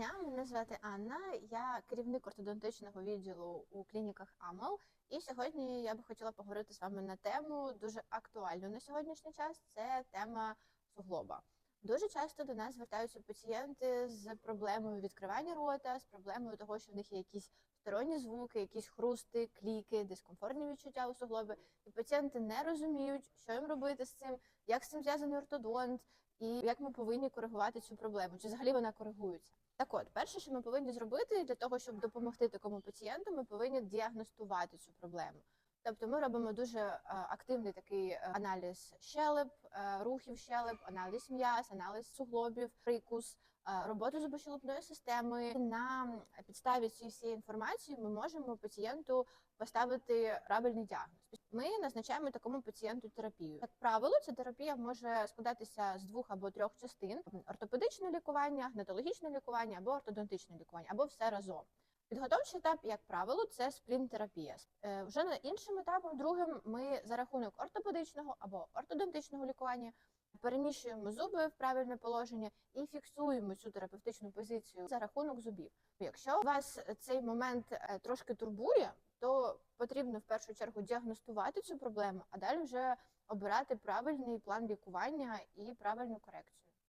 дня, мене звати Анна. Я керівник ортодонтичного відділу у клініках АМАЛ. І сьогодні я би хотіла поговорити з вами на тему дуже актуальну на сьогоднішній час. Це тема суглоба. Дуже часто до нас звертаються пацієнти з проблемою відкривання рота, з проблемою того, що в них є якісь сторонні звуки, якісь хрусти, кліки, дискомфортні відчуття у суглобі. І пацієнти не розуміють, що їм робити з цим, як з цим зв'язаний ортодонт, і як ми повинні коригувати цю проблему, чи взагалі вона коригується. Так от, перше, що ми повинні зробити для того, щоб допомогти такому пацієнту, ми повинні діагностувати цю проблему. Тобто ми робимо дуже е, активний такий е, аналіз щелеп, е, рухів щелеп, аналіз м'яз, аналіз суглобів, прикус, роботу зубощелепної системи. На підставі цієї всієї інформації ми можемо пацієнту поставити правильний діагноз. Ми назначаємо такому пацієнту терапію. Як правило, ця терапія може складатися з двох або трьох частин: ортопедичне лікування, гнатологічне лікування або ортодонтичне лікування, або все разом. Підготовчий етап, як правило, це сплінтерапія. Е, Вже на іншим етапом, другим, ми за рахунок ортопедичного або ортодонтичного лікування переміщуємо зуби в правильне положення і фіксуємо цю терапевтичну позицію за рахунок зубів. Якщо вас цей момент е, трошки турбує, то потрібно в першу чергу діагностувати цю проблему, а далі вже обирати правильний план лікування і правильну корекцію.